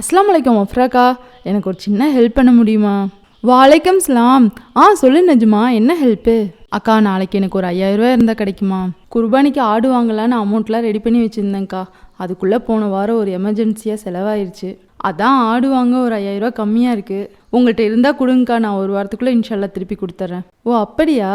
அஸ்லாம் வலைக்கம் அஃப்ராக்கா எனக்கு ஒரு சின்ன ஹெல்ப் பண்ண முடியுமா? வாலைக்கம் ஸ்லாம் ஆ சொல்லு நஜுமா என்ன ஹெல்ப்பு அக்கா நாளைக்கு எனக்கு ஒரு ஐயாயிரம் ரூபாய் இருந்தால் கிடைக்குமா? குர்பானிக்கு ஆடு வாங்கலான்னு அமௌண்ட்லாம் ரெடி பண்ணி வச்சுருந்தேங்க்கா அதுக்குள்ளே போன வாரம் ஒரு எமர்ஜென்சியாக செலவாயிருச்சு. அதான் ஆடு வாங்க ஒரு ஐயாயிரம் கம்மியாக இருக்குது உங்கள்கிட்ட இருந்தால் கொடுங்கக்கா நான் ஒரு வாரத்துக்குள்ளே இன்ஷால்லா திருப்பி கொடுத்துட்றேன் ஓ அப்படியா?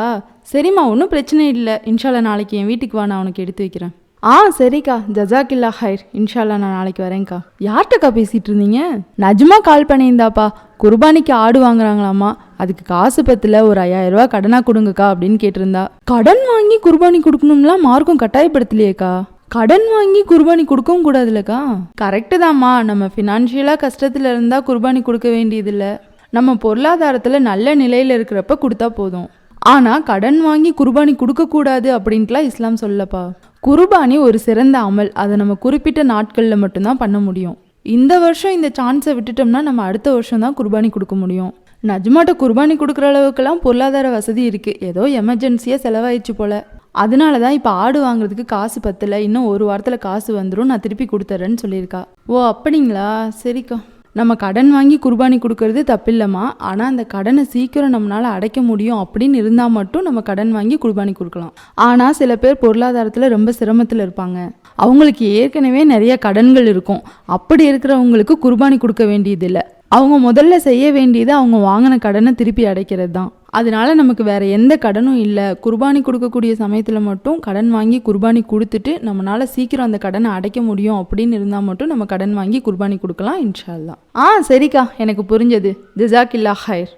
சரிம்மா ஒன்றும் பிரச்சனை இல்லை. இன்ஷால்லா நாளைக்கு என் வீட்டுக்கு வா நான் உனக்கு எடுத்து வைக்கிறேன். ஆ சரிக்கா. ஜசாக்கில்லா ஹைர். இன்ஷால்லா நான் நாளைக்கு வரேன்க்கா. யார்கிட்டக்கா பேசிகிட்டு இருந்தீங்க? நஜ்மா கால் பண்ணியிருந்தாப்பா. குர்பானிக்கு ஆடு வாங்குறாங்களாமா அதுக்கு காசு பத்தில் ஒரு ஐயாயிரம் ரூபா கடனாக கொடுங்கக்கா அப்படின்னு கேட்டிருந்தா. கடன் வாங்கி குர்பானி கொடுக்கணும்லாம் மார்க்கும் கட்டாயப்படுத்தலையேக்கா. கடன் வாங்கி குர்பானி கொடுக்கவும் கூடாதுல்லக்கா. கரெக்டு தாம்மா. நம்ம ஃபினான்ஷியலாக கஷ்டத்தில் இருந்தால் குர்பானி கொடுக்க வேண்டியதில்லை. நம்ம பொருளாதாரத்தில் நல்ல நிலையில் இருக்கிறப்ப கொடுத்தா போதும். ஆனால் கடன் வாங்கி குர்பானி கொடுக்கக்கூடாது அப்படின்ட்டுலாம் இஸ்லாம் சொல்லப்பா குர்பானி ஒரு சிறந்த அமல். அதை நம்ம குறிப்பிட்ட நாட்களில் மட்டும்தான் பண்ண முடியும். இந்த வருஷம் இந்த சான்ஸை விட்டுட்டோம்னா நம்ம அடுத்த வருஷம் தான் குர்பானி கொடுக்க முடியும். நஜ்மாட்ட குர்பானி கொடுக்குற அளவுக்குலாம் பொருளாதார வசதி இருக்குது ஏதோ எமர்ஜென்சியாக செலவாயிடுச்சு போல. அதனால தான் இப்போ ஆடு வாங்குறதுக்கு காசு பத்தலை. இன்னும் ஒரு வாரத்தில் காசு வந்துடும் நான் திருப்பி கொடுத்துட்றேன்னு சொல்லியிருக்கா. ஓ அப்படிங்களா? சரிக்கா. நம்ம கடன் வாங்கி குர்பானி கொடுக்கறது தப்பில்லைம்மா. ஆனால் அந்த கடனை சீக்கிரம் நம்மளால் அடைக்க முடியும் அப்படின்னு இருந்தால் மட்டும் நம்ம கடன் வாங்கி குர்பானி கொடுக்கலாம். ஆனால் சில பேர் பொருளாதாரத்தில் ரொம்ப சிரமத்தில் இருப்பாங்க. அவங்களுக்கு ஏற்கனவே நிறைய கடன்கள் இருக்கும். அப்படி இருக்கிறவங்களுக்கு குர்பானி கொடுக்க வேண்டியதில்லை. அவங்க முதல்ல செய்ய வேண்டியது அவங்க வாங்கின கடனை திருப்பி அடைக்கிறது தான் அதனால நமக்கு வேறு எந்த கடனும் இல்லை. குர்பானி கொடுக்கக்கூடிய சமயத்தில் மட்டும் கடன் வாங்கி குர்பானி கொடுத்துட்டு நம்மளால் சீக்கிரம் அந்த கடனை அடைக்க முடியும் அப்படின்னு இருந்தால் மட்டும் நம்ம கடன் வாங்கி குர்பானி கொடுக்கலாம் இன்ஷா ஆ சரிக்கா. எனக்கு புரிஞ்சது. ஜிசாக்கில்லா ஹைர்.